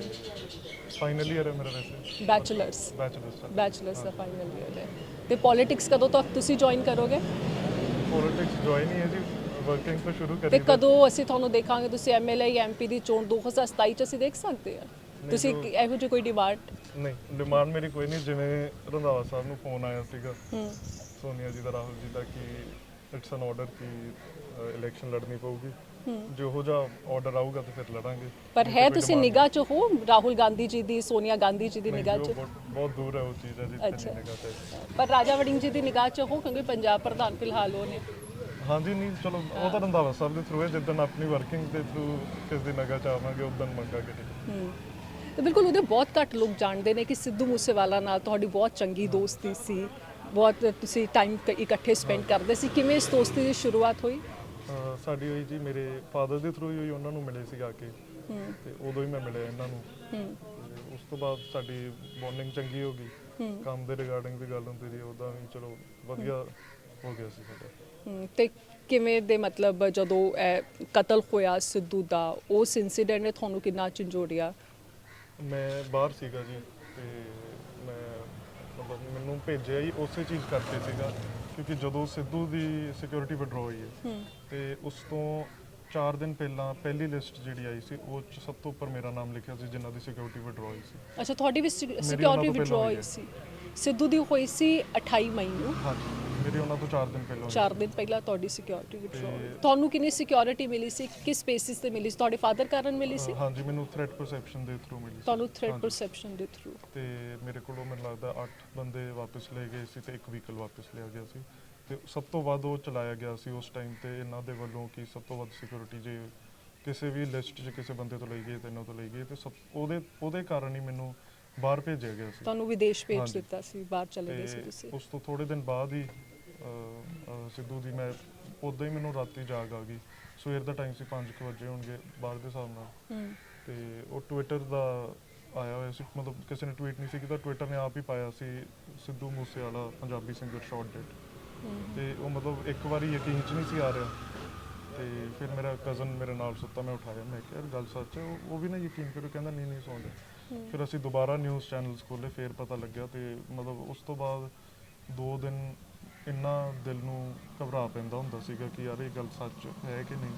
ਫਾਈਨਲ ਈਅਰ ਹੈ ਮੇਰਾ ਵੈਸੇ। ਬੈਚਲਰਸ ਬੈਚਲਰਸ ਬੈਚਲਰਸ ਦਾ ਫਾਈਨਲ ਈਅਰ ਹੈ। ਤੇ ਪੋਲਿਟਿਕਸ ਕਦੋਂ ਤੱਕ ਤੁਸੀਂ ਜੁਆਇਨ ਕਰੋਗੇ? ਪੋਲਿਟਿਕਸ ਜੁਆਇਨ ਹੀ ਹੈ ਜੀ। ਵਰਕਿੰਗ ਤੋਂ ਸ਼ੁਰੂ ਤੇ ਕਰੀ ਕਦੋਂ ਅਸੀਂ ਤੁਹਾਨੂੰ ਦੇਖਾਂਗੇ? ਤੁਸੀਂ ਐਮਐਲਏ ਜਾਂ ਐਮਪੀ ਦੀ ਚੋਣ 2027 ਚ ਅਸੀਂ ਦੇਖ ਸਕਦੇ ਹਾਂ। ਤੁਸੀਂ ਇਹੋ ਜਿਹੀ ਕੋਈ ਡਿਮਾਂਡ ਨਹੀਂ ਡਿਮਾਂਡ ਮੇਰੀ ਕੋਈ ਨਹੀਂ ਜਿਵੇਂ ਰੰਧਾਵਾ ਸਾਹਿਬ ਨੂੰ ਫੋਨ ਆਇਆ ਸੀਗਾ ਸੋਨੀਆ ਜੀ ਦਾ ਰਾਹੁਲ ਜੀ ਦਾ ਕਿ ਇਟਸ ਐਨ ਆਰਡਰ ਕਿ ਇਲੈਕਸ਼ਨ ਲੜਨੀ ਪਊਗੀ। ਜਿਹੋ ਜਿਹਾ ਆਰਡਰ ਆਊਗਾ ਤਾਂ ਫਿਰ ਲੜਾਂਗੇ। ਪਰ ਹੈ ਤੁਸੀਂ ਨਿਗਾਹ ਚ ਹੋ? ਰਾਹੁਲ ਗਾਂਧੀ ਜੀ ਦੀ ਸੋਨੀਆ ਗਾਂਧੀ ਜੀ ਦੀ ਨਿਗਾਹ ਚ? ਬਹੁਤ ਦੂਰ ਹੈ ਉਹ ਚੀਜ਼ ਹੈ ਤੇ। ਪਰ ਰਾਜਾ ਵੜਿੰਗ ਜੀ ਦੀ ਨਿਗਾਹ ਚ ਹੋ? ਕਿਉਂਕਿ ਪੰਜਾਬ ਪ੍ਰਧਾਨ ਫਿਲਹਾਲ ਉਹ ਨੇ। ਹਾਂਜੀ ਨਹੀਂ ਚਲੋ ਉਹ ਤਾਂ ਰੰਧਾਵਾ ਸਾਹਿਬ ਦੇ ਥਰੂ ਹੈ ਜਿੱਦਣ ਆਪਣੀ ਵਰਕਿੰਗ ਦੇ ਥਰੂ ਕਿਸ ਦੀ ਨਗਾ ਚ ਆਵਾਂਗੇ ਉਦੋਂ ਮੰਗਾਂਗੇ। ਠੀਕ ਤੇ ਬਿਲਕੁਲ ਉਹਦੇ ਬਹੁਤ ਘੱਟ ਲੋਕ ਜਾਣਦੇ ਨੇ ਕਿ ਸਿੱਧੂ ਮੂਸੇਵਾਲਾ ਨਾਲ ਤੁਹਾਡੀ ਬਹੁਤ ਚੰਗੀ ਦੋਸਤੀ ਸੀ ਬਹੁਤ ਤੁਸੀਂ ਟਾਈਮ ਇਕੱਠੇ ਸਪੈਂਡ ਕਰਦੇ ਸੀ ਕਿਵੇਂ ਇਸ ਦੋਸਤੀ ਦੀ ਸ਼ੁਰੂਆਤ ਹੋਈ? ਅਹ ਸਾਡੀ ਹੋਈ ਜੀ ਮੇਰੇ ਫਾਦਰ ਦੇ ਥਰੂ ਹੀ ਹੋਈ ਉਹਨਾਂ ਨੂੰ ਮਿਲੇ ਸੀ ਆ ਕੇ। ਤੇ ਉਦੋਂ ਹੀ ਮੈਂ ਮਿਲਿਆ ਇਹਨਾਂ ਨੂੰ। ਤੇ ਉਸ ਤੋਂ ਬਾਅਦ ਸਾਡੀ ਬੌਂਡਿੰਗ ਚੰਗੀ ਹੋ ਗਈ। ਕੰਮ ਦੇ ਰਿਗਾਰਡਿੰਗ ਵੀ ਗੱਲ ਹੁੰਦੀ ਰਹੀ ਉਦਾਂ ਵੀ ਚਲੋ ਵਧੀਆ ਹੋ। ਗਿਆ ਸੀ ਸਾਡਾ। ਹਮ, ਤੇ ਕਿਵੇਂ ਦੇ ਮਤਲਬ ਜਦੋਂ ਇਹ ਕਤਲ ਹੋਇਆ ਸਿੱਧੂ ਦਾ ਉਸ ਇਨਸੀਡੈਂਟ ਨੇ ਤੁਹਾਨੂੰ ਕਿੰਨਾ ਝੰਜੋੜਿਆ? ਮੈਂ ਬਾਹਰ ਸੀਗਾ ਜੀ ਤੇ ਮੈਂ ਮਤਲਬ ਮੈਨੂੰ ਭੇਜਿਆ ਹੀ ਉਸੇ ਚੀਜ਼ ਕਰਕੇ ਸੀਗਾ ਕਿਉਂਕਿ ਜਦੋਂ ਸਿੱਧੂ ਦੀ ਸਿਕਿਉਰਿਟੀ ਵਿਡਰੋ ਹੋਈ ਹੈ ਤੇ ਉਸ ਤੋਂ 4 ਦਿਨ ਪਹਿਲਾਂ ਪਹਿਲੀ ਲਿਸਟ ਜਿਹੜੀ ਆਈ ਸੀ ਉਹ 'ਚ ਸਭ ਤੋਂ ਉੱਪਰ ਮੇਰਾ ਨਾਮ ਲਿਖਿਆ ਸੀ ਜਿਨ੍ਹਾਂ ਦੀ ਸਿਕਿਉਰਿਟੀ ਵਿਡਰੋ ਹੋਈ ਸੀ। ਅੱਛਾ ਤੁਹਾਡੀ ਵੀ ਸਿਕਿਉਰਿਟੀ ਵਿਡਰੋ ਹੋਈ ਸੀ। ਸਿੱਧੂ ਦੀ ਹੋਈ ਸੀ 28 ਮਈ ਨੂੰ। ਹਾਂਜੀ। ਮੇਰੀ ਉਹਨਾਂ ਤੋਂ 4 ਦਿਨ ਪਹਿਲਾਂ ਹੋਈ 4 ਦਿਨ ਪਹਿਲਾਂ ਤੁਹਾਡੀ ਸਿਕਿਉਰਿਟੀ ਵਿਡਰੋ ਤੇ- ਤੁਹਾਨੂੰ ਕਿੰਨੀ ਸਿਕਿਉਰਿਟੀ ਮਿਲੀ ਸੀ? ਕਿਸ ਬੇਸਿਸ ਤੇ ਮਿਲੀ ਸੀ? ਤੁਹਾਡੇ ਫਾਦਰ ਕਾਰਨ ਮਿਲੀ ਸੀ? ਹਾਂਜੀ ਮੈਨੂੰ ਥ੍ਰੈਟ ਪਰਸੈਪਸ਼ਨ ਦੇ ਥਰੂ ਮਿਲੀ ਸੀ। ਤੁਹਾਨੂੰ ਥ੍ਰੈਟ ਹਾਂਜੀ। ਪਰਸੈਪਸ਼ਨ ਦੇ ਥਰੂ ਤੇ ਮੇਰੇ ਕੋਲੋਂ ਮੈਨੂੰ ਲੱਗਦਾ 8 ਬੰਦੇ ਵਾਪਸ ਲੈ ਗਏ ਸੀ ਤੇ ਇੱਕ ਵਹੀਕਲ ਵਾਪਸ ਲਿਆ ਗਿਆ ਸੀ। ਤੇ ਸਭ ਤੋਂ ਵੱਧ ਉਹ ਚਲਾਇਆ ਗਿਆ ਸੀ ਉਸ ਟਾਈਮ ਤੇ ਇਹਨਾਂ ਦੇ ਵੱਲੋਂ ਕਿ ਸਭ ਤੋਂ ਵੱਧ ਸਿਕਿਉਰਿਟੀ ਜੇ ਕਿਸੇ ਵੀ ਲਿਸਟ 'ਚ ਕਿਸੇ ਬੰਦੇ ਤੋਂ ਲਈ ਗਈ ਤੇ ਇਹਨਾਂ ਤੋਂ ਲਈ ਗਈ ਤੇ ਸਭ ਉਹਦੇ ਉਹਦੇ ਕਾਰਨ ਹੀ ਮੈਨੂੰ ਬਾਹਰ ਭੇਜਿਆ ਗਿਆ ਸੀ। ਤੁਹਾਨੂੰ ਵਿਦੇਸ਼ ਭੇਜ ਹਾਂਜੀ। ਦਿੱਤਾ ਸੀ ਬਾਹਰ ਚਲੇ ਗਏ ਸੀ ਤੇ ਤੁਸੀਂ। ਉਸ ਤੋਂ ਥੋੜੇ ਦਿਨ ਬਾਅਦ ਹੀ ਸਿੱਧੂ ਦੀ ਮੈਂ ਉਦੋਂ ਹੀ ਮੈਨੂੰ ਰਾਤੀ ਜਾਗ ਆ ਗਈ। ਸਵੇਰ ਦਾ ਟਾਈਮ ਸੀ 5 ਵਜੇ ਹੋਣਗੇ ਬਾਹਰ ਦੇ ਹਿਸਾਬ ਨਾਲ। ਤੇ ਉਹ ਟਵਿੱਟਰ ਦਾ ਆਇਆ ਹੋਇਆ ਸੀ ਮਤਲਬ ਕਿਸੇ ਨੇ ਟਵੀਟ ਨਹੀਂ ਸੀ ਕੀਤਾ ਟਵਿੱਟਰ ਨੇ ਆਪ ਹੀ ਪਾਇਆ ਸੀ ਸਿੱਧੂ ਮੂਸੇ ਵਾਲਾ ਪੰਜਾਬੀ ਸਿੰਗਰ ਸ਼ਾਰਟ ਡੇਟ ਤੇ ਉਹ ਮਤਲਬ ਇੱਕ ਵਾਰੀ ਯਕੀਨ ਚ ਨਹੀਂ ਸੀ ਆ ਰਿਹਾ। ਤੇ ਫਿਰ ਮੇਰਾ ਕਜ਼ਨ ਮੇਰੇ ਨਾਲ ਸੁੱਤਾ ਮੈਂ ਉਠਾਇਆ ਮੈਂ ਕਿਹਾ ਯਾਰ ਗੱਲ ਸੱਚ ਹੈ ਉਹ- ਵੀ ਨਾ ਯਕੀਨ ਕਰੋ ਕਹਿੰਦਾ ਨਹੀਂ ਨਹੀਂ ਸੌਂ ਜਾ ਫਿਰ ਅਸੀਂ ਦੁਬਾਰਾ ਨਿਊਜ਼ ਚੈਨਲਸ ਖੋਲੇ ਫਿਰ ਪਤਾ ਲੱਗਿਆ ਤੇ ਮਤਲਬ ਉਸ ਤੋਂ ਬਾਅਦ ਦੋ ਦਿਨ ਇੰਨਾ ਦਿਲ ਨੂੰ ਘਬਰਾ ਪੈਂਦਾ ਹੁੰਦਾ ਸੀਗਾ ਕਿ ਯਾਰ ਇਹ ਗੱਲ ਸੱਚ ਹੈ ਕਿ ਨਹੀਂ?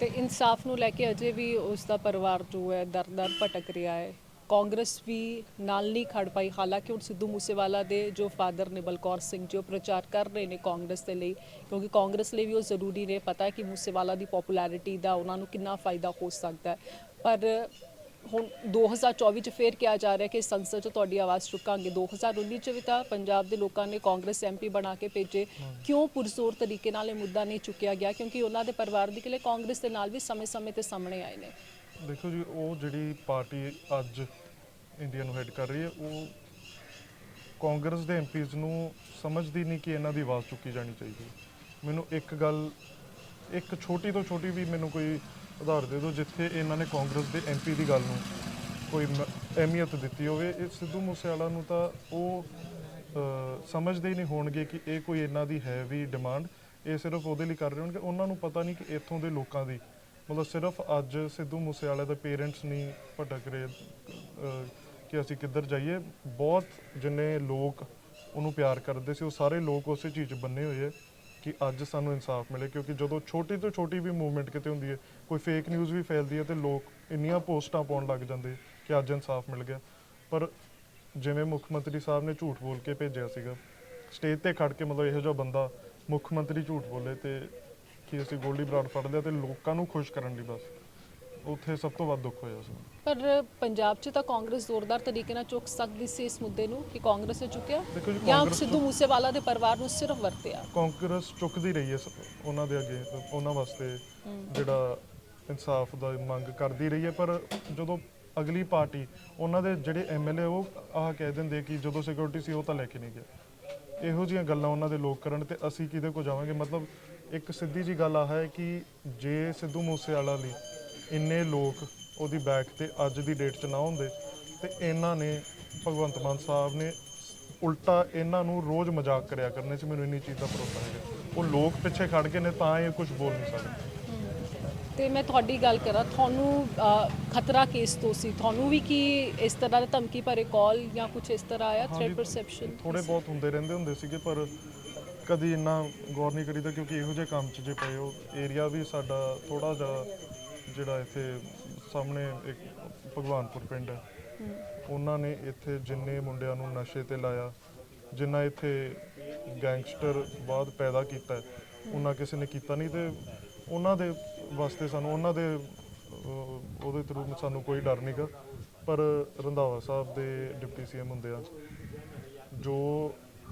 ਤੇ ਇਨਸਾਫ ਨੂੰ ਲੈ ਕੇ ਅਜੇ ਵੀ ਉਸ ਦਾ ਪਰਿਵਾਰ ਜੋ ਹੈ ਦਰ-ਦਰ ਭਟਕ ਰਿਹਾ ਹੈ। ਕਾਂਗਰਸ ਵੀ ਨਾਲ ਨਹੀਂ ਖੜ ਪਾਈ। ਹਾਲਾਂਕਿ ਹੁਣ ਸਿੱਧੂ ਮੂਸੇਵਾਲਾ ਦੇ ਜੋ ਫਾਦਰ ਨੇ ਬਲਕੌਰ ਸਿੰਘ ਜੋ ਪ੍ਰਚਾਰ ਕਰ ਰਹੇ ਨੇ ਕਾਂਗਰਸ ਦੇ ਲਈ, ਕਿਉਂਕਿ ਕਾਂਗਰਸ ਲਈ ਵੀ ਉਹ ਜ਼ਰੂਰੀ ਨੇ। ਪਤਾ ਹੈ ਕਿ ਮੂਸੇਵਾਲਾ ਦੀ ਪਪੂਲੈਰਿਟੀ ਦਾ ਉਹਨਾਂ ਨੂੰ ਕਿੰਨਾ ਫਾਇਦਾ ਹੋ ਸਕਦਾ ਹੈ। ਪਰ ਹੁਣ 2024 ਚ ਫੇਰ ਕਿਹਾ ਜਾ ਰਿਹਾ ਕਿ ਸੰਸਦ ਚ ਤੁਹਾਡੀ ਆਵਾਜ਼ ਚੁੱਕਾਂਗੇ। 2019 ਚ ਵੀ ਤਾਂ ਪੰਜਾਬ ਦੇ ਲੋਕਾਂ ਨੇ ਕਾਂਗਰਸ ਐਮਪੀ ਬਣਾ ਕੇ ਭੇਜੇ। ਕਿਉਂ ਪੁਰਜ਼ੋਰ ਤਰੀਕੇ ਨਾਲ ਇਹ ਮੁੱਦਾ ਨਹੀਂ ਚੁੱਕਿਆ ਗਿਆ? ਕਿਉਂਕਿ ਉਹਨਾਂ ਦੇ ਪਰਿਵਾਰ ਦੇ ਕਿਲੇ ਕਾਂਗਰਸ ਦੇ ਨਾਲ ਵੀ ਸਮੇਂ-ਸਮੇਂ ਤੇ ਸਾਹਮਣੇ ਆਏ ਨੇ। ਦੇਖੋ ਜੀ, ਉਹ ਜਿਹੜੀ ਪਾਰਟੀ ਅੱਜ ਇੰਡੀਆ ਨੂੰ ਹੈਡ ਕਰ ਰਹੀ ਹੈ, ਉਹ ਕਾਂਗਰਸ ਦੇ ਐਮਪੀਜ਼ ਨੂੰ ਸਮਝਦੀ ਨਹੀਂ ਕਿ ਇਹਨਾਂ ਦੀ ਆਵਾਜ਼ ਚੁੱਕੀ ਜਾਣੀ ਚਾਹੀਦੀ। ਮੈਨੂੰ ਇੱਕ ਗੱਲ, ਇੱਕ ਛੋਟੀ ਤੋਂ ਛੋਟੀ ਵੀ ਮੈਨੂੰ ਕੋਈ ਉਦਾਹਰ ਦੇ ਦਿਓ ਜਿੱਥੇ ਇਹਨਾਂ ਨੇ ਕਾਂਗਰਸ ਦੇ ਐਮਪੀ ਦੀ ਗੱਲ ਨੂੰ ਕੋਈ ਮ- ਅਹਿਮੀਅਤ ਦਿੱਤੀ ਹੋਵੇ। ਇਹ ਸਿੱਧੂ ਮੂਸੇਵਾਲਾ ਨੂੰ ਤਾਂ ਉਹ ਅ, ਸਮਝਦੇ ਹੀ ਨਹੀਂ ਹੋਣਗੇ ਕਿ ਇਹ ਕੋਈ ਇਹਨਾਂ ਦੀ ਹੈ ਵੀ ਡਿਮਾਂਡ। ਇਹ ਸਿਰਫ ਉਹਦੇ ਲਈ ਕਰ ਰਹੇ ਹੋਣਗੇ। ਉਹਨਾਂ ਨੂੰ ਪਤਾ ਨਹੀਂ ਕਿ ਇੱਥੋਂ ਦੇ ਲੋਕਾਂ ਦੀ ਮਤਲਬ ਸਿਰਫ ਅੱਜ ਸਿੱਧੂ ਮੂਸੇਵਾਲੇ ਦੇ ਪੇਰੈਂਟਸ ਨਹੀਂ ਭਟਕ ਰਹੇ ਅ, ਕਿ ਅਸੀਂ ਕਿੱਧਰ ਜਾਈਏ। ਬਹੁਤ ਜਿੰਨੇ ਲੋਕ ਉਹਨੂੰ ਪਿਆਰ ਕਰਦੇ ਸੀ ਉਹ ਸਾਰੇ ਲੋਕ ਉਸੇ ਚੀਜ਼ 'ਚ ਬੰਨੇ ਹੋਏ ਹੈ ਕਿ ਅੱਜ ਸਾਨੂੰ ਇਨਸਾਫ ਮਿਲੇ, ਕਿਉਂਕਿ ਜਦੋਂ ਛੋਟੀ ਤੋਂ ਛੋਟੀ ਵੀ ਮੂਵਮੈਂਟ ਕਿਤੇ ਹੁੰਦੀ ਹੈ, ਕੋਈ ਫੇਕ ਨਿਊਜ਼ ਵੀ ਫੈਲਦੀ ਹੈ ਤੇ ਲੋਕ ਇੰਨੀਆਂ ਪੋਸਟਾਂ ਪਾਉਣ ਲੱਗ ਜਾਂਦੇ ਕਿ ਅੱਜ ਇਨਸਾਫ ਮਿਲ ਗਿਆ। ਪਰ ਜਿਵੇਂ ਮੁੱਖ ਮੰਤਰੀ ਸਾਹਿਬ ਨੇ ਝੂਠ ਬੋਲ ਕੇ ਭੇਜਿਆ ਸੀਗਾ ਸਟੇਜ ਤੇ ਖੜ ਕੇ ਮਤਲਬ ਇਹੋ ਜਿਹਾ ਬੰਦਾ ਮੁੱਖ ਮੰਤਰੀ ਝੂਠ ਬੋਲੇ ਤੇ ਕਿ ਅਸੀਂ ਗੋਲਡੀ ਬਰਾਡ ਫੜ ਲਿਆ ਤੇ ਲੋਕਾਂ ਨੂੰ ਖੁਸ਼ ਕਰਨ ਲਈ ਬਸ। ਉੱਥੇ ਸਭ ਤੋਂ ਵੱਧ ਦੁੱਖ ਹੋਇਆ ਸੀ। ਪਰ ਪੰਜਾਬ 'ਚ ਤਾਂ ਕਾਂਗਰਸ ਜ਼ੋਰਦਾਰ ਤਰੀਕੇ ਨਾਲ ਚੁੱਕ ਸਕਦੀ ਸੀ ਇਸ ਮੁੱਦੇ ਨੂੰ ਕਿ ਕਾਂਗਰਸ ਨੇ ਚੁੱਕਿਆ ਦੇਖੋ ਜੀ ਜਾਂ ਕਾਂਗਰਸ ਸਿੱਧੂ ਮੂਸੇਵਾਲਾ ਦੇ ਪਰਿਵਾਰ ਨੂੰ ਸਿਰਫ ਵਰਤਿਆ। ਕਾਂਗਰਸ ਚੁੱਕਦੀ ਰਹੀ ਹੈ ਸ- ਉਹਨਾਂ ਦੇ ਅੱਗੇ ਉਹਨਾਂ ਵਾਸਤੇ ਜਿਹੜਾ ਇਨਸਾਫ ਦਾ ਮੰਗ ਕਰਦੀ ਰਹੀ ਹੈ ਪਰ ਜਦੋਂ ਅਗਲੀ ਪਾਰਟੀ ਉਹਨਾਂ ਦੇ ਜਿਹੜੇ ਐਮਐਲਏ ਉਹ ਆਹ ਕਹਿ ਦਿੰਦੇ ਕਿ ਜਦੋਂ ਸਿਕਿਉਰਿਟੀ ਸੀ ਉਹ ਤਾਂ ਲੈ ਕੇ ਨਹੀਂ ਗਿਆ ਇਹੋ ਜਿਹੀਆਂ ਗੱਲਾਂ ਉਹਨਾਂ ਦੇ ਲੋਕ ਕਰਨ ਤੇ ਅਸੀਂ ਕਿਹਦੇ ਕੋ ਜਾਵਾਂਗੇ? ਮਤਲਬ ਇੱਕ ਸਿੱਧੀ ਜੀ ਗੱਲ ਆ ਹੈ ਕਿ ਜੇ ਸਿੱਧੂ ਮੂਸੇਵਾਲਾ ਲਈ ਇੰਨੇ ਲੋਕ ਉਹਦੀ ਬੈਕ ਤੇ ਅੱਜ ਦੀ ਡੇਟ 'ਚ ਨਾ ਹੁੰਦੇ ਤੇ ਇਹਨਾਂ ਨੇ ਭਗਵੰਤ ਮਾਨ ਸਾਹਿਬ ਨੇ ਉਲਟਾ ਇਹਨਾਂ ਨੂੰ ਰੋਜ਼ ਮਜ਼ਾਕ ਕਰਿਆ ਕਰਨੇ ਸੀ ਮੈਨੂੰ ਇੰਨੀ ਚੀਜ਼ ਦਾ ਭਰੋਸਾ ਹੈਗਾ। ਉਹ ਲੋਕ ਪਿੱਛੇ ਖੜ ਕੇ ਨੇ ਤਾਂ ਇਹ ਕੁਝ ਬੋਲ ਨਹੀਂ ਸਕਦੇ। ਤੇ ਮੈਂ ਤੁਹਾਡੀ ਗੱਲ ਕਰਾਂ ਤੁਹਾਨੂੰ ਖਤਰਾ ਕੇਸ ਤੋਂ ਸੀ। ਤੁਹਾਨੂੰ ਵੀ ਕੀ ਇਸ ਤਰ੍ਹਾਂ ਦਾ ਧਮਕੀ ਭਰੇ ਕਾਲ ਜਾਂ ਕੁਝ ਇਸ ਤਰ੍ਹਾਂ ਆਇਆ? ਥ੍ਰੈਟ ਪਰਸੈਪਸ਼ਨ ਥੋੜੇ ਬਹੁਤ ਹੁੰਦੇ ਰਹਿੰਦੇ ਹੁੰਦੇ ਸੀਗੇ ਪਰ ਕਦੀ ਇੰਨਾ ਗੌਰ ਨਹੀਂ ਕਰੀਦਾ ਕਿਉਂਕਿ ਇਹੋ ਜਿਹੇ ਕੰਮ 'ਚ ਜੇ ਪਏ ਹੋ ਏਰੀਆ ਵੀ ਸਾਡਾ ਥੋੜਾ ਜਿਹਾ ਜਿਹੜਾ ਇੱਥੇ ਸਾਹਮਣੇ ਇੱਕ ਭਗਵਾਨਪੁਰ ਪਿੰਡ ਹੈ। ਉਹਨਾਂ ਨੇ ਇੱਥੇ ਜਿੰਨੇ ਮੁੰਡਿਆਂ ਨੂੰ ਨਸ਼ੇ ਤੇ ਲਾਇਆ ਜਿੰਨਾ ਇੱਥੇ ਗੈਂਗਸਟਰ ਬਾਅਦ ਪੈਦਾ ਕੀਤਾ ਹੈ, ਉਹਨਾਂ ਕਿਸੇ ਨੇ ਕੀਤਾ ਨਹੀਂ ਤੇ ਉਹਨਾਂ ਦੇ ਵਾਸਤੇ ਸਾਨੂੰ ਉਹਨਾਂ ਦੇ ਅਹ, ਉਹਦੇ ਥਰੂ ਸਾਨੂੰ ਕੋਈ ਡਰ ਨਹੀਂਗਾ ਪਰ ਰੰਧਾਵਾ ਸਾਹਿਬ ਦੇ ਡਿਪਟੀ ਸੀਐਮ ਹੁੰਦੇ ਆ ਜੋ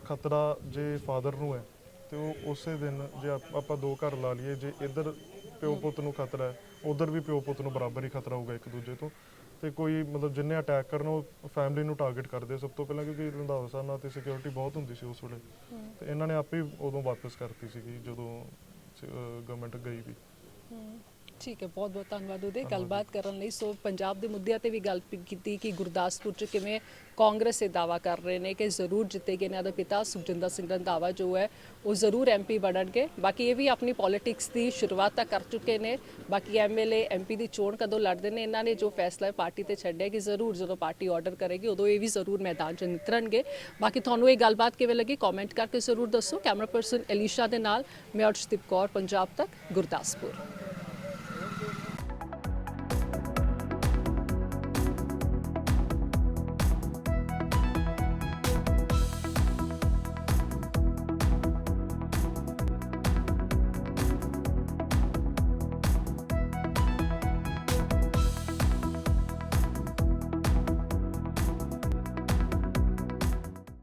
ਖਤਰਾ ਜੇ ਫਾਦਰ ਨੂੰ ਹੈ ਤੇ ਉਹ ਉਸੇ ਦਿਨ ਜੇ ਆਪ- ਆਪਾਂ ਦੋ ਘਰ ਲਾ ਲਈਏ ਜੇ ਇੱਧਰ ਪਿਓ ਪੁੱਤ ਨੂੰ ਖਤਰਾ ਹੈ ਉਧਰ ਵੀ ਪਿਓ ਪੁੱਤ ਨੂੰ ਬਰਾਬਰ ਹੀ ਖਤਰਾ ਹੋਊਗਾ ਇੱਕ ਦੂਜੇ ਤੋਂ। ਤੇ ਕੋਈ ਮਤਲਬ ਜਿੰਨੇ ਅਟੈਕ ਕਰਨ, ਉਹ ਫੈਮਿਲੀ ਨੂੰ ਟਾਰਗੇਟ ਕਰਦੇ ਸਭ ਤੋਂ ਪਹਿਲਾਂ, ਕਿਉਂਕਿ ਰੰਧਾਵਾ ਸਾਹਿਬ ਨਾਲ ਤੇ ਸਿਕਿਉਰਿਟੀ ਬਹੁਤ ਹੁੰਦੀ ਸੀ ਉਸ ਵੇਲੇ। ਤੇ ਇਹਨਾਂ ਨੇ ਆਪੇ ਉਦੋਂ ਵਾਪਸ ਕਰਤੀ ਸੀਗੀ, ਜਦੋਂ ਗਵਰਨਮੈਂਟ ਗਈ ਵੀ। ਠੀਕ ਹੈ ਬਹੁਤ ਬਹੁਤ ਧੰਨਵਾਦ ਉਹਦੇ। ਗੱਲਬਾਤ ਕਰਨ ਲਈ ਸੋ ਪੰਜਾਬ ਦੇ ਮੁੱਦਿਆਂ ਤੇ ਵੀ ਗੱਲ ਕੀਤੀ ਕਿ ਗੁਰਦਾਸਪੁਰ ਚ ਕਿਵੇਂ ਕਾਂਗਰਸ ਇਹ ਦਾਵਾ ਕਰ ਰਹੇ ਨੇ ਕਿ ਜ਼ਰੂਰ ਜਿੱਤੇਗੇ ਇਹਨਾਂ ਦਾ ਪਿਤਾ ਸੁਖਜਿੰਦਰ ਸਿੰਘ ਰੰਧਾਵਾ ਜੋ ਹੈ ਉਹ ਜ਼ਰੂਰ ਐਮਪੀ ਬਣਨਗੇ। ਬਾਕੀ ਇਹ ਵੀ ਆਪਣੀ ਪੋਲਿਟਿਕਸ ਦੀ ਸ਼ੁਰੂਆਤ ਤਾਂ ਕਰ ਚੁੱਕੇ ਨੇ। ਬਾਕੀ ਐਮਐਲਏ ਐਮਪੀ ਦੀ ਚੋਣ ਕਦੋਂ ਲੜਦੇ ਨੇ ਇਹਨਾਂ ਨੇ ਜੋ ਫੈਸਲਾ ਪਾਰਟੀ ਤੇ ਛੱਡਿਆ ਕਿ ਜ਼ਰੂਰ ਜਦੋਂ ਪਾਰਟੀ ਆਰਡਰ ਕਰੇਗੀ ਉਦੋਂ ਇਹ ਵੀ ਜ਼ਰੂਰ ਮੈਦਾਨ 'ਚ ਨਿਤਰਨਗੇ। ਬਾਕੀ ਤੁਹਾਨੂੰ ਇਹ ਗੱਲਬਾਤ ਕਿਵੇਂ ਲੱਗੀ ਕਮੈਂਟ ਕਰਕੇ ਜ਼ਰੂਰ ਦੱਸੋ। ਕੈਮਰਾ ਪਰਸਨ ਐਲੀਸ਼ਾ ਦੇ ਨਾਲ ਮੈਂ ਅਰਸ਼ਦੀਪ ਕੌਰ ਪੰਜਾਬ ਤੱਕ ਗੁਰਦਾਸਪੁਰ।